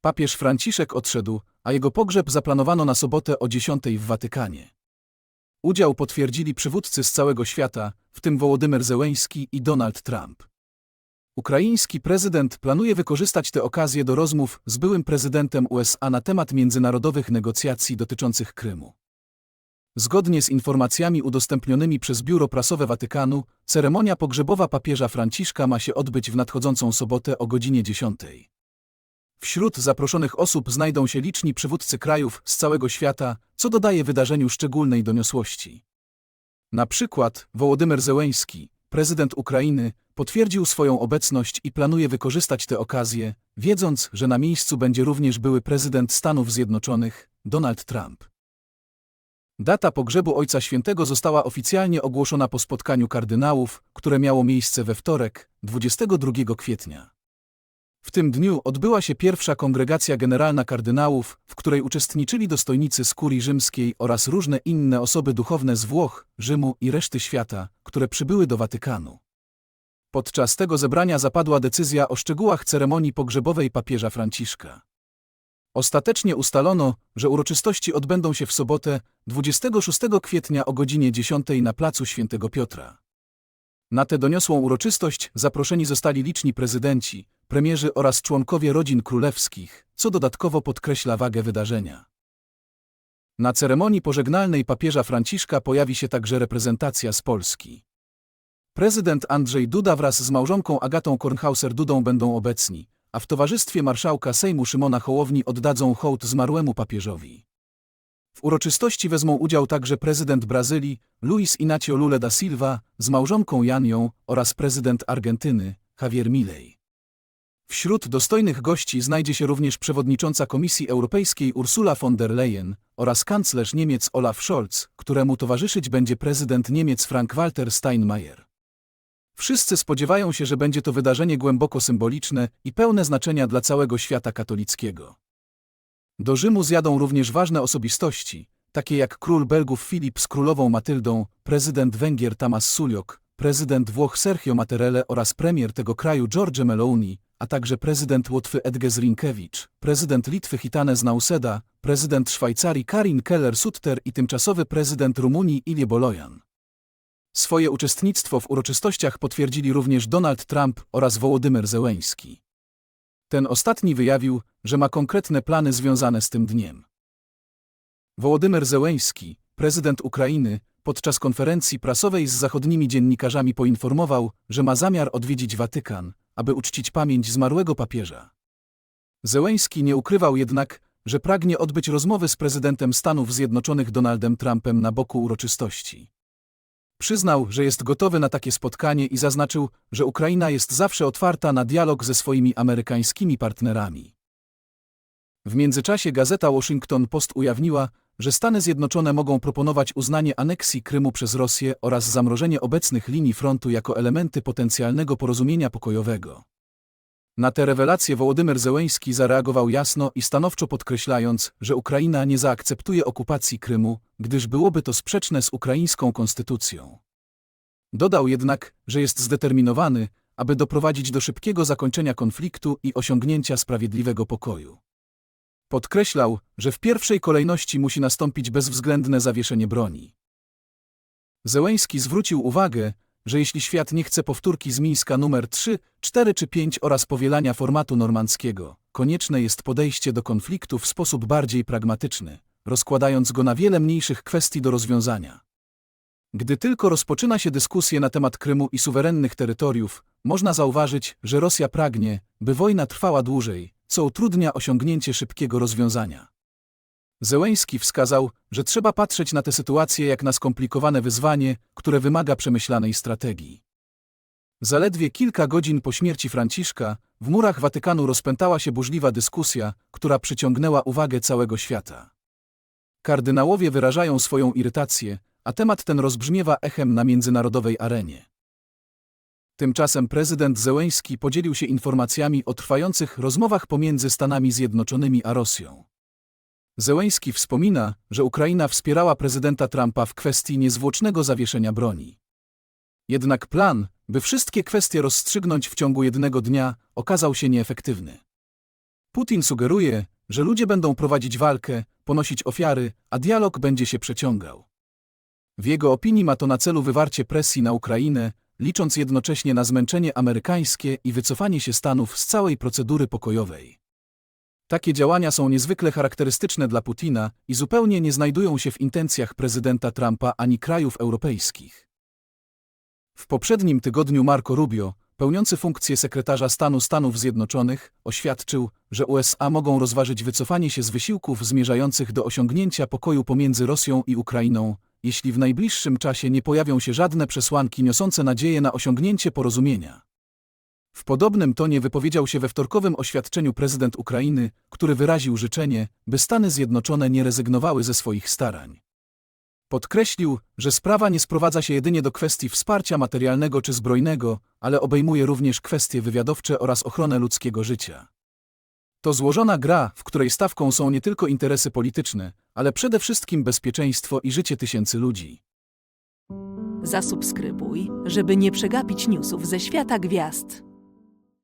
Papież Franciszek odszedł, a jego pogrzeb zaplanowano na sobotę o 10 w Watykanie. Udział potwierdzili przywódcy z całego świata, w tym Wołodymyr Zełeński i Donald Trump. Ukraiński prezydent planuje wykorzystać tę okazję do rozmów z byłym prezydentem USA na temat międzynarodowych negocjacji dotyczących Krymu. Zgodnie z informacjami udostępnionymi przez Biuro Prasowe Watykanu, ceremonia pogrzebowa papieża Franciszka ma się odbyć w nadchodzącą sobotę o godzinie 10. Wśród zaproszonych osób znajdą się liczni przywódcy krajów z całego świata, co dodaje wydarzeniu szczególnej doniosłości. Na przykład Wołodymyr Zełeński, prezydent Ukrainy, potwierdził swoją obecność i planuje wykorzystać tę okazję, wiedząc, że na miejscu będzie również były prezydent Stanów Zjednoczonych, Donald Trump. Data pogrzebu Ojca Świętego została oficjalnie ogłoszona po spotkaniu kardynałów, które miało miejsce we wtorek, 22 kwietnia. W tym dniu odbyła się pierwsza kongregacja generalna kardynałów, w której uczestniczyli dostojnicy z kurii rzymskiej oraz różne inne osoby duchowne z Włoch, Rzymu i reszty świata, które przybyły do Watykanu. Podczas tego zebrania zapadła decyzja o szczegółach ceremonii pogrzebowej papieża Franciszka. Ostatecznie ustalono, że uroczystości odbędą się w sobotę, 26 kwietnia o godzinie 10 na placu Świętego Piotra. Na tę doniosłą uroczystość zaproszeni zostali liczni prezydenci, premierzy oraz członkowie rodzin królewskich, co dodatkowo podkreśla wagę wydarzenia. Na ceremonii pożegnalnej papieża Franciszka pojawi się także reprezentacja z Polski. Prezydent Andrzej Duda wraz z małżonką Agatą Kornhauser-Dudą będą obecni, a w towarzystwie marszałka Sejmu Szymona Hołowni oddadzą hołd zmarłemu papieżowi. W uroczystości wezmą udział także prezydent Brazylii, Luis Inácio Lula da Silva, z małżonką Janią oraz prezydent Argentyny, Javier Milei. Wśród dostojnych gości znajdzie się również przewodnicząca Komisji Europejskiej Ursula von der Leyen oraz kanclerz Niemiec Olaf Scholz, któremu towarzyszyć będzie prezydent Niemiec Frank-Walter Steinmeier. Wszyscy spodziewają się, że będzie to wydarzenie głęboko symboliczne i pełne znaczenia dla całego świata katolickiego. Do Rzymu zjadą również ważne osobistości, takie jak król Belgów Filip z królową Matyldą, prezydent Węgier Tamas Suliok, prezydent Włoch Sergio Mattarelle oraz premier tego kraju George Meloni, a także prezydent Łotwy Edges Rinkewicz, prezydent Litwy Hitanes Nauseda, prezydent Szwajcarii Karin Keller-Sutter i tymczasowy prezydent Rumunii Ilie Bolojan. Swoje uczestnictwo w uroczystościach potwierdzili również Donald Trump oraz Wołodymyr Zełeński. Ten ostatni wyjawił, że ma konkretne plany związane z tym dniem. Wołodymyr Zełeński, prezydent Ukrainy, podczas konferencji prasowej z zachodnimi dziennikarzami poinformował, że ma zamiar odwiedzić Watykan, aby uczcić pamięć zmarłego papieża. Zełeński nie ukrywał jednak, że pragnie odbyć rozmowy z prezydentem Stanów Zjednoczonych Donaldem Trumpem na boku uroczystości. Przyznał, że jest gotowy na takie spotkanie i zaznaczył, że Ukraina jest zawsze otwarta na dialog ze swoimi amerykańskimi partnerami. W międzyczasie gazeta Washington Post ujawniła, że Stany Zjednoczone mogą proponować uznanie aneksji Krymu przez Rosję oraz zamrożenie obecnych linii frontu jako elementy potencjalnego porozumienia pokojowego. Na te rewelacje Wołodymyr Zełeński zareagował jasno i stanowczo podkreślając, że Ukraina nie zaakceptuje okupacji Krymu, gdyż byłoby to sprzeczne z ukraińską konstytucją. Dodał jednak, że jest zdeterminowany, aby doprowadzić do szybkiego zakończenia konfliktu i osiągnięcia sprawiedliwego pokoju. Podkreślał, że w pierwszej kolejności musi nastąpić bezwzględne zawieszenie broni. Zełeński zwrócił uwagę, że jeśli świat nie chce powtórki z Mińska numer 3, 4 czy 5 oraz powielania formatu normandzkiego, konieczne jest podejście do konfliktu w sposób bardziej pragmatyczny, rozkładając go na wiele mniejszych kwestii do rozwiązania. Gdy tylko rozpoczyna się dyskusję na temat Krymu i suwerennych terytoriów, można zauważyć, że Rosja pragnie, by wojna trwała dłużej, co utrudnia osiągnięcie szybkiego rozwiązania. Zełeński wskazał, że trzeba patrzeć na tę sytuację jak na skomplikowane wyzwanie, które wymaga przemyślanej strategii. Zaledwie kilka godzin po śmierci Franciszka w murach Watykanu rozpętała się burzliwa dyskusja, która przyciągnęła uwagę całego świata. Kardynałowie wyrażają swoją irytację, a temat ten rozbrzmiewa echem na międzynarodowej arenie. Tymczasem prezydent Zełeński podzielił się informacjami o trwających rozmowach pomiędzy Stanami Zjednoczonymi a Rosją. Zełeński wspomina, że Ukraina wspierała prezydenta Trumpa w kwestii niezwłocznego zawieszenia broni. Jednak plan, by wszystkie kwestie rozstrzygnąć w ciągu jednego dnia, okazał się nieefektywny. Putin sugeruje, że ludzie będą prowadzić walkę, ponosić ofiary, a dialog będzie się przeciągał. W jego opinii ma to na celu wywarcie presji na Ukrainę, licząc jednocześnie na zmęczenie amerykańskie i wycofanie się Stanów z całej procedury pokojowej. Takie działania są niezwykle charakterystyczne dla Putina i zupełnie nie znajdują się w intencjach prezydenta Trumpa ani krajów europejskich. W poprzednim tygodniu Marco Rubio, pełniący funkcję sekretarza stanu Stanów Zjednoczonych, oświadczył, że USA mogą rozważyć wycofanie się z wysiłków zmierzających do osiągnięcia pokoju pomiędzy Rosją i Ukrainą, jeśli w najbliższym czasie nie pojawią się żadne przesłanki niosące nadzieję na osiągnięcie porozumienia. W podobnym tonie wypowiedział się we wtorkowym oświadczeniu prezydent Ukrainy, który wyraził życzenie, by Stany Zjednoczone nie rezygnowały ze swoich starań. Podkreślił, że sprawa nie sprowadza się jedynie do kwestii wsparcia materialnego czy zbrojnego, ale obejmuje również kwestie wywiadowcze oraz ochronę ludzkiego życia. To złożona gra, w której stawką są nie tylko interesy polityczne, ale przede wszystkim bezpieczeństwo i życie tysięcy ludzi. Zasubskrybuj, żeby nie przegapić newsów ze świata gwiazd.